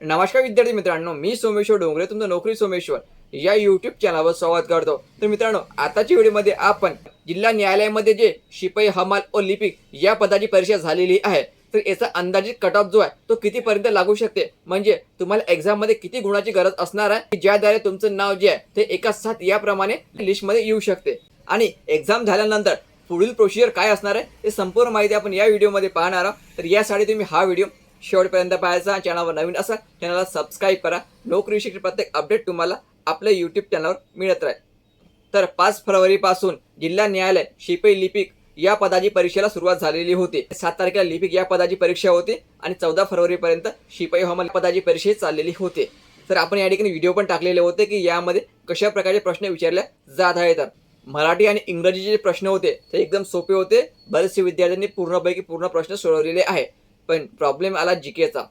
नमस्कार विद्यार्थी मित्रांनो मी सोमेश्वर डोंगरे तुमचं नोकरी सोमेश्वर. या युट्यूब चॅनलवर संवाद करतो. तर मित्रांनो आताच्या व्हिडिओमध्ये आपण जिल्हा न्यायालयामध्ये जे शिपाई हमाल व लिपिक या पदाची परीक्षा झालेली आहे तर याचा अंदाजित कट ऑफ जो आहे तो कितीपर्यंत लागू शकते? म्हणजे तुम्हाला एक्झाममध्ये किती गुणाची गरज असणार आहे? ज्याद्वारे तुमचं नाव जे आहे ते एका सात याप्रमाणे लिस्टमध्ये येऊ शकते. आणि एक्झाम झाल्यानंतर पुढील प्रोसिजर काय असणार आहे हे संपूर्ण माहिती आपण या व्हिडिओमध्ये पाहणार आहोत. तर यासाठी तुम्ही हा व्हिडिओ शेवटपर्यंत पाहायचा चॅनलवर नवीन असाल चॅनलला सबस्क्राईब करा. नोकरीविषयी प्रत्येक अपडेट तुम्हाला आपल्या यूट्यूब चॅनलवर मिळत राहील. तर पाच फरवरीपासून जिल्हा न्यायालय शिपाई लिपिक या पदाची परीक्षेला सुरुवात झालेली होती. सात तारखेला लिपिक या पदाची परीक्षा होती आणि चौदा फरवरीपर्यंत शिपाई हवामान पदाची परीक्षा चाललेली होती. तर आपण या ठिकाणी व्हिडिओ पण टाकलेले होते की यामध्ये कशा प्रकारचे प्रश्न विचारले जात आहेत. मराठी आणि इंग्रजीचे जे प्रश्न होते ते एकदम सोपे होते. बरेचसे विद्यार्थ्यांनी पूर्णपैकी पूर्ण प्रश्न सोडवलेले आहे पण प्रॉब्लेम आला जीकेचा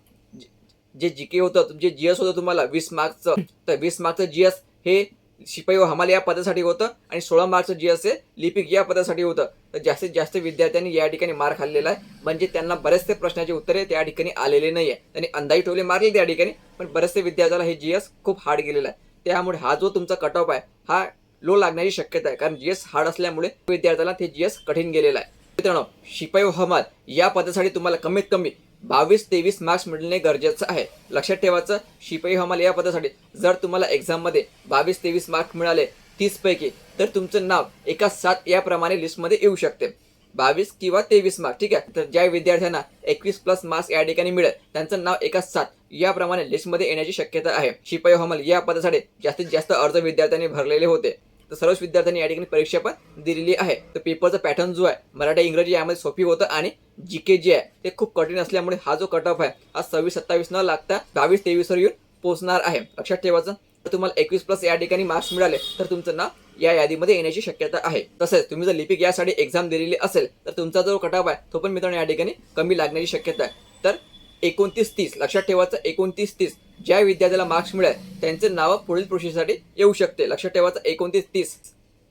जे जीके होतं तुमचे जीएस होतं तुम्हाला वीस मार्क्सचं तर वीस मार्क्सचं जीएस हे शिपाई व हमाल या पदासाठी होतं आणि सोळा मार्क्सचं जीएस हे लिपिक या पदासाठी होतं. तर जास्तीत जास्त विद्यार्थ्यांनी या ठिकाणी मार खाल्लेला आहे. म्हणजे त्यांना बरेचसे प्रश्नाचे उत्तरे त्या ठिकाणी आलेले नाही आहे त्यांनी अंदाजी ठेवले मारले त्या ठिकाणी पण बरेचसे विद्यार्थ्याला हे जीएस खूप हार्ड गेलेला आहे. त्यामुळे हा जो तुमचा कट ऑफ आहे हा लो लागण्याची शक्यता आहे. कारण जीएस हार्ड असल्यामुळे विद्यार्थ्याला ते जीएस कठीण गेलेलं आहे. मित्रांनो शिपाई व हमाल या पदासाठी तुम्हाला कमीत कमी बावीस तेवीस मार्क्स मिळणे गरजेचं आहे. लक्षात ठेवायचं शिपाई हमाल या पदासाठी जर तुम्हाला एक्झाममध्ये बावीस तेवीस मार्क्स मिळाले तीस पैकी तर तुमचं नाव एका सात याप्रमाणे लिस्टमध्ये येऊ शकते. बावीस किंवा तेवीस मार्क्स ठीक आहे? तर ज्या विद्यार्थ्यांना एकवीस प्लस मार्क्स या ठिकाणी मिळेल त्यांचं नाव एका सात याप्रमाणे लिस्टमध्ये येण्याची शक्यता आहे. शिपाई हमाल या पदासाठी जास्तीत जास्त अर्ज विद्यार्थ्यांनी भरलेले होते. तर सर्वच विद्यार्थ्यांनी या ठिकाणी परीक्षा पण दिलेली आहे. तर पेपरचा पॅटर्न जो आहे मराठी इंग्रजी यामध्ये सोपी होतं आणि जी के जे आहे. ते खूप कठीण असल्यामुळे हा जो कट ऑफ आहे हा सव्वीस सत्तावीस न लागता बावीस तेवीसवर येऊन पोहोचणार आहे. लक्षात ठेवायचं तर तुम्हाला एकवीस प्लस या ठिकाणी मार्क्स मिळाले तर तुमचं नाव या यादीमध्ये येण्याची शक्यता आहे. तसेच तुम्ही जर लिपिक यासाठी एक्झाम दिलेली असेल तर तुमचा जो कट ऑफ आहे तो पण मित्रांनो या ठिकाणी कमी लागण्याची शक्यता आहे. तर एकोणतीस तीस लक्षात ठेवायचं एकोणतीस तीस. ज्या विद्यार्थ्याला मार्क्स मिळेल त्यांचे नाव पुढील प्रोसेससाठी येऊ शकते. लक्षात ठेवायचं एकोणतीस तीस.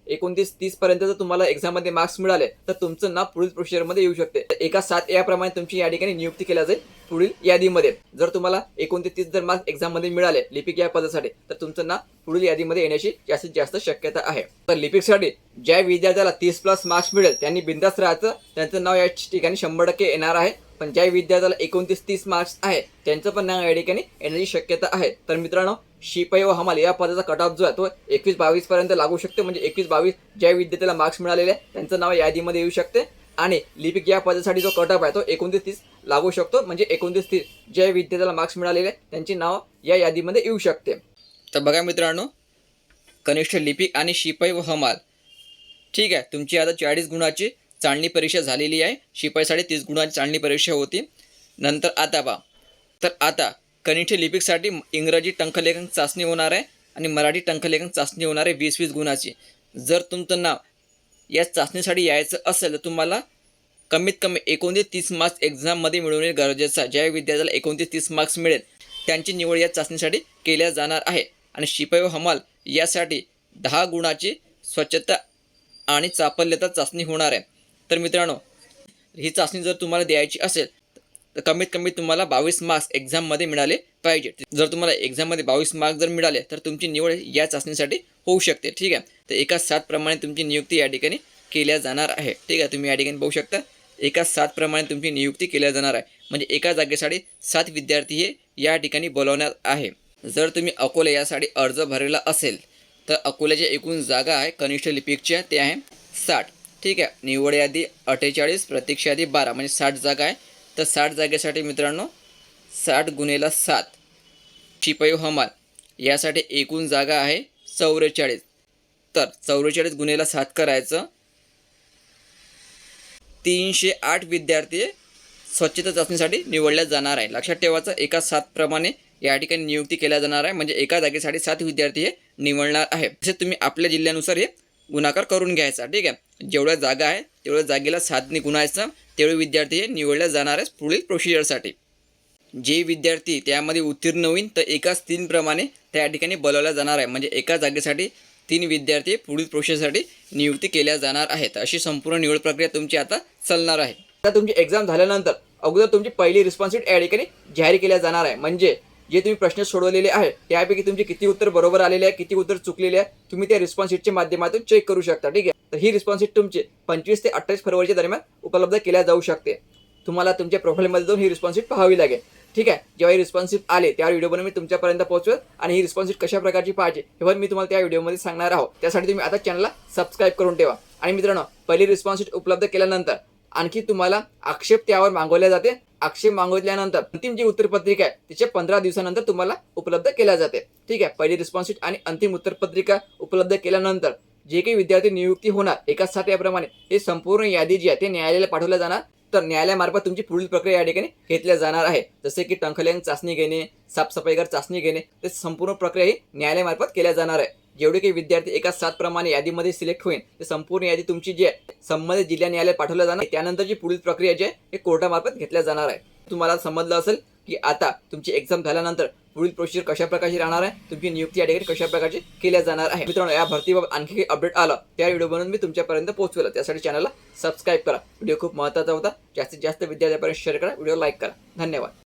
एकोणतीस तीस पर्यंत जर तुम्हाला एक्झाममध्ये मार्क्स मिळाले तर तुमचं नाव पुढील प्रोसिजरमध्ये येऊ शकते. तर एका सात याप्रमाणे तुमची या ठिकाणी नियुक्ती केल्या जाईल पुढील यादीमध्ये. जर तुम्हाला एकोणतीस तीस जर मार्क्स एक्झाममध्ये मिळाले लिपिक या पदासाठी तर तुमचं नाव पुढील यादीमध्ये येण्याची जास्तीत जास्त शक्यता आहे. तर लिपिकसाठी ज्या विद्यार्थ्याला तीस प्लस मार्क्स मिळेल त्यांनी बिंदास राहायचं. त्यांचं नाव या ठिकाणी शंभर टक्के येणार आहे. पण ज्या विद्यार्थ्याला एकोणतीस तीस मार्क्स आहे त्यांचं पण नाव या ठिकाणी येण्याची शक्यता आहे. तर मित्रांनो शिपाई व हमाल या पदाचा कट ऑफ जो आहे तो एकवीस बावीस पर्यंत लागू शकते. म्हणजे एकवीस बावीस ज्या विद्यार्थ्याला मार्क्स मिळालेले आहे त्यांचं नाव यादीमध्ये येऊ शकते. आणि लिपिक या पदासाठी जो कट ऑफ आहे तो एकोणतीस तीस लागू शकतो. म्हणजे एकोणतीस तीस ज्या विद्यार्थ्याला मार्क्स मिळालेले आहे त्यांची नाव या यादीमध्ये येऊ शकते. तर बघा मित्रांनो कनिष्ठ लिपिक आणि शिपाई व हमाल. ठीक आहे तुमची आता चाळीस गुणाची चाळणी परीक्षा झालेली आहे. शिपाईसाठी तीस गुणाची चाळणी परीक्षा होती. नंतर आता बा तर आता कनिष्ठ लिपिकसाठी इंग्रजी टंकलेखन चाचणी होणार आहे आणि मराठी टंकलेखन चाचणी होणार आहे वीस वीस गुणाची. जर तुमचं नाव या चाचणीसाठी यायचं असेल तर तुम्हाला कमीत कमी एकोणतीस तीस मार्क्स एक्झाममध्ये मिळवणे गरजेचं आहे. ज्या विद्यार्थ्याला एकोणतीस तीस मार्क्स मिळेल त्यांची निवड या चाचणीसाठी केल्या जाणार आहे. आणि शिपाई व हमाल यासाठी दहा गुणाची स्वच्छता आणि चापल्यता चाचणी होणार आहे. तर मित्रांनो ही चाचणी जर तुम्हाला द्यायची असेल तर कमीत कमी तुम्हाला बावीस मार्क्स एक्झाममध्ये मिळाले पाहिजे. जर तुम्हाला एक्झाममध्ये बावीस मार्क्स जर मिळाले तर तुमची निवड या चाचणीसाठी होऊ शकते. ठीक आहे? तर एका सातप्रमाणे तुमची नियुक्ती या ठिकाणी केल्या जाणार आहे. ठीक आहे? तुम्ही या ठिकाणी पाहू शकता एका सातप्रमाणे तुमची नियुक्ती केल्या जाणार आहे. म्हणजे एका जागेसाठी सात विद्यार्थी हे या ठिकाणी बोलवण्यात आहे. जर तुम्ही अकोला यासाठी अर्ज भरलेला असेल तर अकोल्याच्या एकूण जागा आहे कनिष्ठ लिपिकच्या ते आहे साठ. ठीक आहे. निवड यादी अठ्ठेचाळीस प्रतीक्षा यादी बारा म्हणजे साठ जागा आहे. तर साठ जागेसाठी मित्रांनो साठ गुन्हेला सात. शिपाई हमाल यासाठी एकूण जागा आहे चौवेचाळीस तर चौवेचाळीस गुन्हेला सात करायचं. तीनशे आठ विद्यार्थी स्वच्छता चाचणीसाठी निवडल्या जाणार आहे. लक्षात ठेवायचं एका सातप्रमाणे या ठिकाणी नियुक्ती केल्या जाणार आहे. म्हणजे एका जागेसाठी सात विद्यार्थी हे निवडणार आहे. तसेच तुम्ही आपल्या जिल्ह्यानुसार हे गुणाकार करून घ्यायचा ठीक आहे? जेवढ्या जागा आहे तेवढ्या जागेला साधने गुणायचं तेवढे विद्यार्थी हे निवडल्या जाणार आहे पुढील प्रोसिजरसाठी जे विद्यार्थी त्यामध्ये उत्तीर्ण होईल तर एकाच तीनप्रमाणे त्या ठिकाणी बोलवल्या जाणार आहे. म्हणजे एका जागेसाठी तीन विद्यार्थी पुढील प्रोसेससाठी नियुक्ती केल्या जाणार आहेत. अशी संपूर्ण निवड प्रक्रिया तुमची आता चालणार आहे. आता तुमची एक्झाम झाल्यानंतर अगोदर तुमची पहिली रिस्पॉन्सिबिलिटी या ठिकाणी जाहीर केल्या जाणार आहे. म्हणजे जे तुम्ही प्रश्न सोडवलेले आहे त्यापैकी तुमचे किती उत्तर बरोबर आलेले आहे किती उत्तर चुकलेले आहे तुम्ही त्या रिस्पॉन्स शीटच्या माध्यमातून चेक करू शकता ठीक आहे? तर ही रिस्पॉन्स शीट तुमची पंचवीस ते अठ्ठावीस फरवरीच्या दरम्यान उपलब्ध केल्या जाऊ शकते. तुम्हाला तुमच्या प्रोफाईलमध्ये जाऊन ही रिस्पॉन्स शीट पाहावी लागेल. ठीक आहे? जेव्हा ही रिस्पॉन्स शीट आले त्या व्हिडिओ बनवून मी तुमच्यापर्यंत पोहोचवेल आणि ही रिस्पॉन्स शीट कशा प्रकारची पाहिजे हे पण मी तुम्हाला त्या व्हिडिओमध्ये सांगणार आहोत. त्यासाठी तुम्ही आता चॅनलला सबस्क्राईब करून ठेवा. आणि मित्रांनो पहिली रिस्पॉन्स शीट उपलब्ध केल्यानंतर आणखी तुम्हाला आक्षेप त्यावर मागवल्या जाते. आक्षेप मागितल्यानंतर अंतिम जी उत्तरपत्रिका आहे तिच्या पंधरा दिवसानंतर तुम्हाला उपलब्ध केल्या जाते. ठीक आहे पहिली रिस्पॉन्स शीट आणि अंतिम उत्तरपत्रिका उपलब्ध केल्यानंतर जे काही विद्यार्थी नियुक्ती होणार एकाच साथ याप्रमाणे हे संपूर्ण यादी जी आहे ते न्यायालयाला पाठवल्या जाणार. तर न्यायालयामार्फत तुमची पुढील प्रक्रिया या ठिकाणी घेतल्या जाणार आहे. जसे की टंकल्यांक चाचणी घेणे साफसफाईगर चाचणी घेणे ते संपूर्ण प्रक्रिया ही न्यायालयामार्फत केल्या जाणार आहे. जेवढे काही विद्यार्थी एका सात प्रमाणे यादीमध्ये सिलेक्ट होईल ते संपूर्ण यादी तुमची जी आहे संबंधित जिल्हा न्यायालयात पाठवलं जाणार आहे. त्यानंतरची पुढील प्रक्रिया जी आहे हे कोर्टामार्फत घेतल्या जाणार आहे. तुम्हाला समजलं असेल की आता तुमची एक्झाम झाल्यानंतर पुढील प्रोसिजर कशा प्रकारची राहणार आहे तुमची नियुक्ती या ठिकाणी कशा प्रकारची केल्या जाणार आहे. मित्रांनो या भरतीबाबत आणखी काही अपडेट आलं त्या व्हिडिओ बनवून मी तुमच्यापर्यंत पोहोचवलं. त्यासाठी चॅनलला सबस्क्राईब करा. व्हिडिओ खूप महत्त्वाचा होता. जास्तीत जास्त विद्यार्थ्यापर्यंत शेअर करा. व्हिडिओ लाईक करा. धन्यवाद.